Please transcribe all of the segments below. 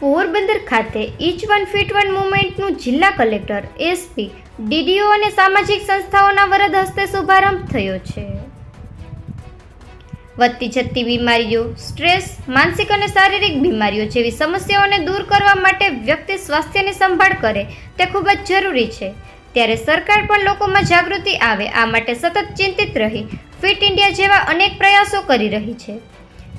પોરબંદર ખાતે each one fit one મુવમેન્ટનું જિલ્લા કલેક્ટર એસપી ડીડીઓ અને સામાજિક સંસ્થાઓના વરદ હસ્તે શુભારંભ થયો છે. વધતી જતી બીમારીઓ, સ્ટ્રેસ, માનસિક અને શારીરિક બીમારીઓ જેવી સમસ્યાઓને દૂર કરવા માટે વ્યક્તિ સ્વાસ્થ્યની સંભાળ કરે તે ખૂબ જ જરૂરી છે. ત્યારે સરકાર પણ લોકોમાં જાગૃતિ આવે, આ માટે સતત ચિંતિત રહી, ફિટ ઇન્ડિયા જેવા અનેક પ્રયાસો કરી રહી છે.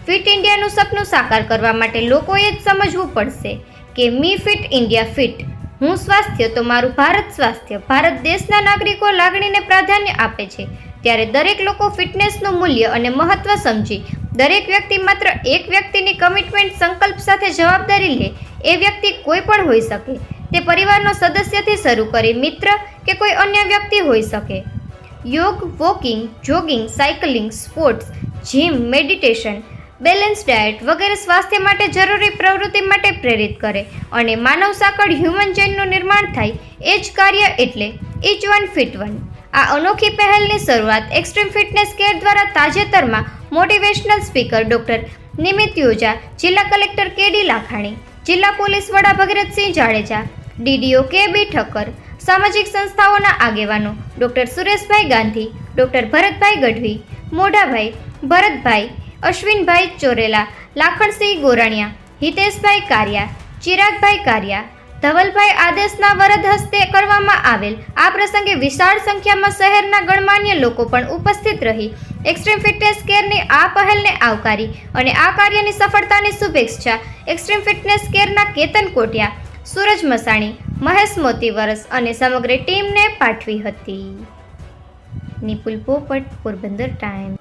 ફિટ ઇન્ડિયાનું સપનું સાકાર કરવા માટે લોકોએ જ સમજવું પડશે કે મી ફિટ ઇન્ડિયા ફિટ. હું સ્વાસ્થ્ય તો મારું ભારત સ્વાસ્થ્ય. ભારત દેશના નાગરિકો લાગણીને પ્રાધાન્ય આપે છે. ત્યારે દરેક લોકો ફિટનેસનું મૂલ્ય અને મહત્વ સમજી. દરેક વ્યક્તિ માત્ર એક વ્યક્તિની કમિટમેન્ટ સંકલ્પ સાથે જવાબદારી લે એ વ્યક્તિ કોઈ પણ હોઈ શકે. તે પરિવારનો સદસ્યથી શરૂ કરી મિત્ર કે કોઈ અન્ય વ્યક્તિ હોઈ શકે. યોગ, walking, jogging, cycling, sports, gym, meditation balance diet વગેરે સ્વાસ્થ્ય માટે જરૂરી પ્રવૃત્તિ માટે પ્રેરિત કરે અને માનવ સાંકળ હ્યુમન ચેનનું નિર્માણ થાય એ જ કાર્ય એટલે ઇચ વન ફિટ વન આ અનોખી પહેલની શરૂઆત એક્સ્ટ્રીમ ફિટનેસ કેર દ્વારા તાજેતરમાં મોટિવેશનલ સ્પીકર ડોક્ટર નિમિત યોજા, જિલ્લા કલેક્ટર કેડી લાખાણી, જિલ્લા પોલીસ વડા ભગીરથસિંહ જાડેજા ડીડીઓ કે બી ઠક્કર, સામાજિક સંસ્થાઓના આગેવાનો ડોક્ટર સુરેશભાઈ ગાંધી, ડોક્ટર ભરતભાઈ ગઢવી, મોઢાભાઈ, ભરતભાઈ અશ્વિનભાઈ ચોરેલા, લાખણસિંહ ગોરાણિયા, હિતેશભાઈ કારિયા, ચિરાગભાઈ કારિયા, ધવલભાઈ આદેશના વરદ હસ્તે કરવામાં આવેલ આ પ્રસંગે વિશાળ સંખ્યામાં શહેરના ગણમાન્ય લોકો પણ ઉપસ્થિત રહી એક્સ્ટ્રીમ ફિટનેસ કેરની આ પહેલને આવકારી અને આ કાર્યની સફળતાની શુભેચ્છા એક્સ્ટ્રીમ ફિટનેસ કેરના કેતન કોટિયા, સૂરજ મસાણી, મહેશ મોતીવરસ અને સમગ્ર ટીમને પાઠવી હતી. નિપુલ પોપટ, પોરબંદર ટાઈમ